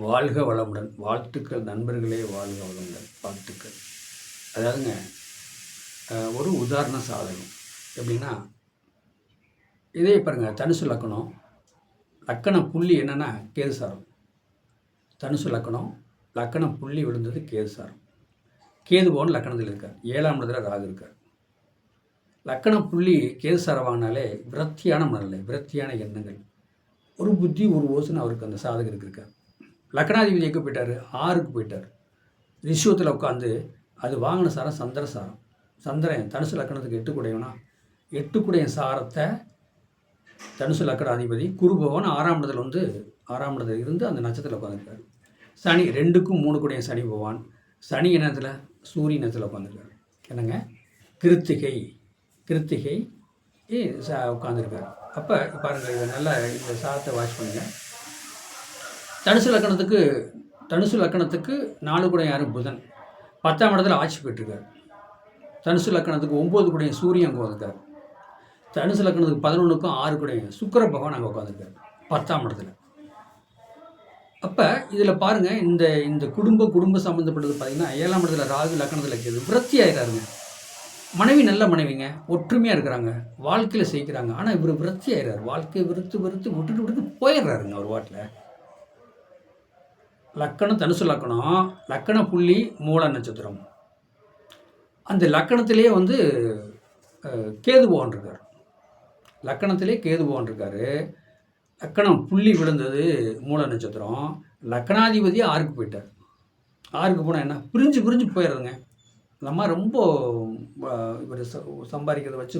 வாழ்க வளமுடன். வாழ்த்துக்கள் நண்பர்களே வாழ்க வளமுடன். வாழ்த்துக்கள். அதாவதுங்க ஒரு உதாரண சாதகம். எப்படின்னா இதே பாருங்கள் தனுசு லக்கணம். லக்கண புள்ளி என்னென்னா கேதுசாரம். தனுசு லக்கணம் லக்கண புள்ளி விழுந்தது கேதுசாரம். கேது போன் லக்கணத்தில் இருக்கார். ஏழாம் இடத்துல ராகு இருக்கார். லக்கண புள்ளி கேதுசாரம் வாங்கினாலே விரத்தியான மனநிலை விரத்தியான எண்ணங்கள். ஒரு புத்தி ஒரு ஓசனை அவருக்கு அந்த சாதகருக்கு இருக்கார். லக்னாதிபதி எங்கே போயிட்டார்? ஆறுக்கு போயிட்டார். ரிஷுவத்தில் உட்காந்து அது வாங்கின சாரம் சந்திர சாரம். சந்திரன் தனுசு லக்கணத்துக்கு எட்டு எட்டுக்குடைய எட்டு சாரத்தை தனுசு லக்கணாதிபதி குருபவன் ஆறாம் இடத்துல வந்து ஆறாம் இடத்துல இருந்து அந்த நட்சத்திரத்தில் உட்காந்துருக்காரு சனி ரெண்டுக்கும் மூணு குடையன் சனி பகவான். சனி இனத்தில் சூரிய இனத்தில் உட்காந்துருக்காரு என்னங்க? கிருத்திகை. கிருத்திகை உட்காந்துருக்காரு அப்போ பாருங்கள் இதை நல்லா இந்த சாரத்தை வாட்ச் பண்ணுங்கள் தனுசு லக்கணத்துக்கு தனுசு லக்கணத்துக்கு நாலு கூட யாரும் புதன். பத்தாம் இடத்துல ஆட்சி பெற்றிருக்கார். தனுசு லக்கணத்துக்கு ஒம்பது கூட சூரியன் அங்கே உட்காந்துருக்கார் தனுசு லக்கணத்துக்கு பதினொன்றுக்கும் ஆறு குடையும் சுக்கர பகவான் அங்கே உட்காந்துருக்கார் பத்தாம் இடத்துல. அப்போ இதில் பாருங்கள் இந்த இந்த குடும்ப குடும்ப சம்மந்தப்பட்டது பார்த்தீங்கன்னா ஏழாம் இடத்துல ராகு லக்கணத்தில் இருக்குது விரத்தி ஆயிடுறாருங்க மனைவி நல்ல மனைவிங்க ஒற்றுமையாக இருக்கிறாங்க வாழ்க்கையில் செய்கிறாங்க. ஆனால் இவர் விரத்தி ஆயிடுறாரு வாழ்க்கையை விருத்து விருத்து விட்டுட்டு விட்டுட்டு போயிடுறாருங்க அவர் வாட்டில் லக்கணம் தனுசு லக்கணம் லக்கண புள்ளி மூல நட்சத்திரம். அந்த லக்கணத்திலே வந்து கேது பவன் இருக்கார். லக்கணத்திலே கேது பவன் இருக்கார். லக்கணம் புள்ளி விழுந்தது மூல நட்சத்திரம். லக்கணாதிபதி ஆறுக்கு போயிட்டார். ஆறுக்கு போனால் என்ன? பிரிஞ்சு பிரிஞ்சு போயிடுறதுங்க. நம்ம ரொம்ப இவர் சம்பாதிக்கிறத வச்சு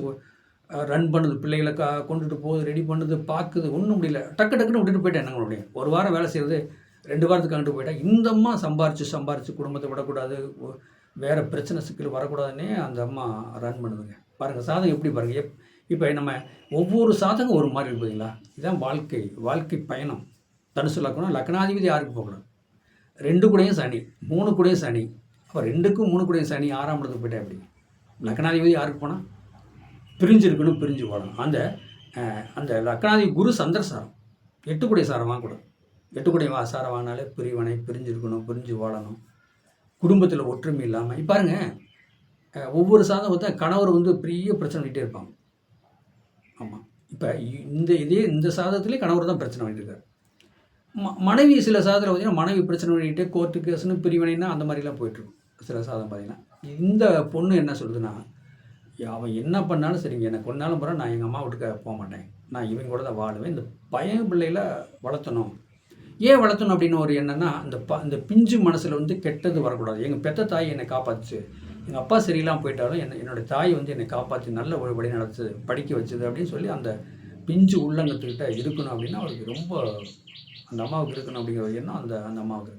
ரன் பண்ணுது. பிள்ளைகளை கா கொண்டுட்டு போகுது ரெடி பண்ணுது பார்க்குது ஒன்றும் முடியல. டக்கு டக்குன்னு விட்டுட்டு போயிட்டேன் என்னங்க முடியும் ஒரு வாரம் வேலை செய்கிறது ரெண்டு வாரத்துக்கு அங்கிட்டு போயிட்டா இந்த அம்மா சம்பாரித்து சம்பாரித்து குடும்பத்தை விடக்கூடாது வேறு பிரச்சனை சிக்கல் வரக்கூடாதுன்னே அந்த அம்மா ரன் பண்ணுதுங்க. பாருங்கள் சாதகம் எப்படி பாருங்கள் எப் இப்போ நம்ம ஒவ்வொரு சாதகம் ஒரு மாதிரி இருப்பீங்களா இதுதான் வாழ்க்கை வாழ்க்கை பயணம். தனுசு லக்கணம் லக்னாதிபதி யாருக்கு போகணும்? ரெண்டு கூடையும் சனி மூணு கூடையும் சனி. அப்போ ரெண்டுக்கும் மூணு கூடையும் சனி ஆறாம் இடத்துக்கு போயிட்டா அப்படி லக்னாதிபதி யாருக்கு போனால் பிரிஞ்சிருக்கணும் பிரிஞ்சு போகணும். அந்த அந்த லக்னாதிபதி குரு சந்திரசாரம் கூடைய சாரம் வாங்கக்கூடாது. எட்டுக்குடைய வா சாரம் வாங்கினாலே பிரிவினை பிரிஞ்சிருக்கணும் பிரிஞ்சு வாழணும். குடும்பத்தில் ஒற்றுமை இல்லாமல் இப்போ பாருங்க ஒவ்வொரு சாதம் பார்த்தா கணவர் வந்து பெரிய பிரச்சனை பண்ணிகிட்டே இருப்பாங்க. ஆமாம் இப்போ இந்த இதே இந்த சாதத்துலேயே கணவர் தான் பிரச்சனை பண்ணிட்டு இருக்காரு. ம மனைவி சில சாதத்தில் பார்த்தீங்கன்னா மனைவி பிரச்சனை பண்ணிட்டு கோர்ட்டு கேஸ்னு பிரிவினைன்னா அந்த மாதிரிலாம் போயிட்டுருக்கும். சில சாதம் பார்த்தீங்கன்னா. இந்த பொண்ணு என்ன சொல்லுதுன்னா அவன் என்ன பண்ணாலும் சரிங்க. எனக்கு கொண்டாலும் போகிறேன் நான் எங்கள் அம்மா வீட்டுக்கு போக மாட்டேன். நான் இவங்க கூட தான் வாழுவேன். இந்த பையன் பிள்ளையில வளர்த்தணும். ஏன் வளர்த்தணும் அப்படின்னு ஒரு என்னன்னா அந்த ப அந்த பிஞ்சு மனசில் வந்து கெட்டது வரக்கூடாது. எங்கள் பெத்த தாய் என்னை காப்பாற்றுச்சு எங்கள் அப்பா சரியில்லாமல் போயிட்டாலும் என்ன என்னோட தாய் வந்து என்னை காப்பாற்றி நல்ல ஒரு வழி நடத்து படிக்க வச்சது அப்படின்னு சொல்லி அந்த பிஞ்சு உள்ளங்கத்துக்கிட்ட இருக்கணும் அப்படின்னா அவருக்கு ரொம்ப அந்த அம்மாவுக்கு இருக்கணும் அப்படிங்கிற எண்ணம் அந்த அந்த அம்மாவுக்கு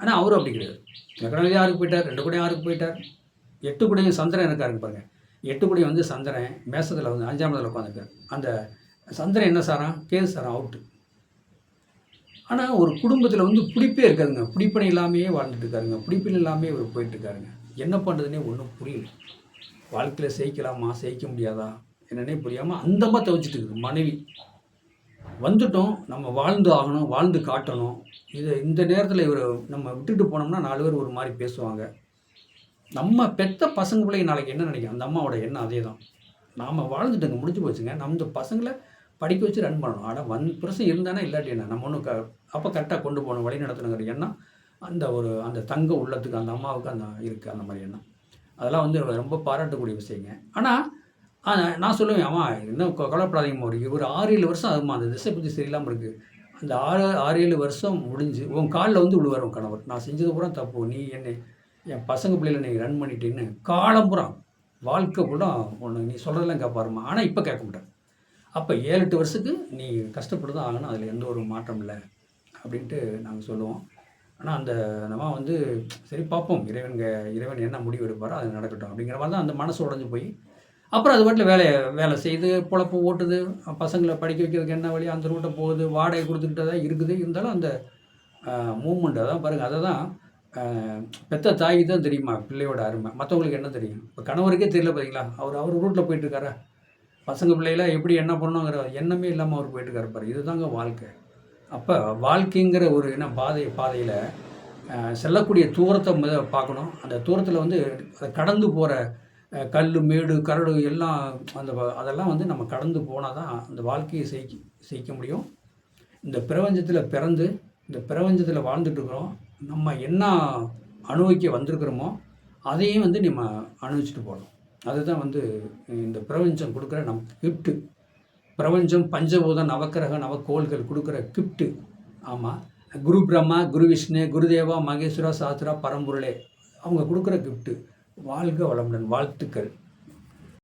ஆனால் அவரும் அப்படி கிடையாது. லக்னாதிபதி யாருக்கு போயிட்டார்? ரெண்டு கூட யாருக்கு போயிட்டார்? எட்டு கூடையும் சந்திரன் இருக்காருங்க பாருங்கள் எட்டு கூடையும் வந்து சந்திரன் மேசத்தில் வந்து அஞ்சாம் இடத்துல உட்காந்துருக்கார் அந்த சந்திரன் என்ன சாரான்? கேது சாரான் அவுட்டு ஆனால் ஒரு குடும்பத்தில் வந்து பிடிப்பே இருக்காதுங்க. பிடிப்பனை இல்லாமையே வாழ்ந்துட்டு இருக்காருங்க. பிடிப்பில் இல்லாமே இவர் போயிட்டுருக்காருங்க என்ன பண்ணுறதுனே ஒன்றும் புரியல. வாழ்க்கையில் ஜெயிக்கலாமா ஜெயிக்க முடியாதா? என்னன்னே புரியாமல் அந்தமாக தவிச்சிட்டு இருக்குது மனைவி. வந்துட்டோம். நம்ம வாழ்ந்து ஆகணும் வாழ்ந்து காட்டணும். இது இந்த நேரத்தில் இவர் நம்ம விட்டுட்டு போனோம்னா நாலு பேர் ஒரு மாதிரி பேசுவாங்க. நம்ம பெத்த பசங்க பிள்ளைங்க நாளைக்கு என்ன நினைக்கும் அந்த அம்மாவோட எண்ணம் அதே தான் நாம் வாழ்ந்துட்டோங்க. முடிஞ்சு போச்சுங்க. நம்ம பசங்களை படிக்க வச்சு ரன் பண்ணணும். ஆனால் வன் புருஷன் இருந்தானா இல்லாட்டி என்ன? நம்ம ஒன்றும் க அப்போ கரெக்டாக கொண்டு போகணும். வழி நடத்தணுங்கிற எண்ணம் அந்த ஒரு அந்த தங்க உள்ளத்துக்கு அந்த அம்மாவுக்கு அந்த இருக்குது அந்த மாதிரி எண்ணம். அதெல்லாம் வந்து ரொம்ப பாராட்டக்கூடிய விஷயங்க. ஆனால் நான் சொல்லுவேன் அம்மா இன்னும் கொ- கவலைப்படாதீங்கம்மா ஒரு ஒரு ஆறு ஏழு வருஷம் ஆகுமா அந்த திசை புத்தி சரியில்லாமல் இருக்குது அந்த ஆறு ஆறு ஏழு வருஷம் முடிஞ்சு உன் காலில் வந்து விழுவார் உன் கணவர். நான் செஞ்சது பூரா தப்பு. நீ என்னை என் பசங்க பிள்ளைகளை நீ ரன் பண்ணிட்டேன்னு காலம் பூரா வாழ்க்கை பூரா ஒன்று நீ சொல்கிறதெல்லாம் கேட்பாருமா ஆனால் இப்போ கேட்க மாட்டேன் அப்போ ஏழு எட்டு வருஷத்துக்கு நீ கஷ்டப்பட்டு தான் ஆகணும். அதில் எந்த ஒரு மாற்றம் இல்லை அப்படின்ட்டு நாங்கள் சொல்லுவோம். ஆனால் அந்த நம்ம வந்து சரி பார்ப்போம் இறைவன் இறைவன் என்ன முடிவு எடுப்பாரோ அது நடக்கட்டும் அப்படிங்கிற மாதிரி தான் அந்த மனசு உடஞ்சி போய் அப்புறம் அது பாட்டில் வேலையை வேலை செய்யுது பொழப்பு ஓட்டுது. பசங்களை படிக்க வைக்கிறதுக்கு என்ன வழி? அந்த ரூட்டை போகுது. வாடகை கொடுத்துக்கிட்டு தான் இருக்குது. இருந்தாலும் அந்த மூமெண்ட் அதான் பாருங்கள் அதை தான் பெத்த தாய்க்கு தான் தெரியுமா? பிள்ளையோட அருமை. மற்றவங்களுக்கு என்ன தெரியும்? இப்போ கணவருக்கே தெரியல பார்த்தீங்களா அவர் அவர் ரூட்டில் போயிட்டுருக்காரா பசங்க பிள்ளைகளாக எப்படி என்ன பண்ணணுங்கிற எண்ணமே இல்லாமல் அவர் போயிட்டு இருக்காரு இதுதாங்க வாழ்க்கை. அப்போ வாழ்க்கைங்கிற ஒரு என்ன பாதை பாதையில் செல்லக்கூடிய தூரத்தை முத பார்க்கணும். அந்த தூரத்தில் வந்து அதை கடந்து போகிற கல் மேடு கரடு எல்லாம் அந்த அதெல்லாம் வந்து நம்ம கடந்து போனால் தான் அந்த வாழ்க்கையை ஜெயிக்க செய்க்க முடியும். இந்த பிரபஞ்சத்தில் பிறந்து இந்த பிரபஞ்சத்தில் வாழ்ந்துட்டுருக்குறோம். நம்ம என்ன அனுபவிக்க வந்திருக்கிறோமோ அதையும் வந்து நம்ம அனுபவிச்சுட்டு போகணும். அதுதான் வந்து இந்த பிரபஞ்சம் கொடுக்குற நம் கிஃப்ட்டு பிரபஞ்சம் பஞ்சபூத நவக்கிரக நவக்கோள்கள் கொடுக்குற கிஃப்ட்டு ஆமாம் குரு பிரம்மா குரு விஷ்ணு குருதேவா மகேஸ்வரா சாஸ்திரா பரம்பொருளே. அவங்க கொடுக்குற கிஃப்ட்டு வாழ்க வளமுடன் வாழ்த்துக்கள்.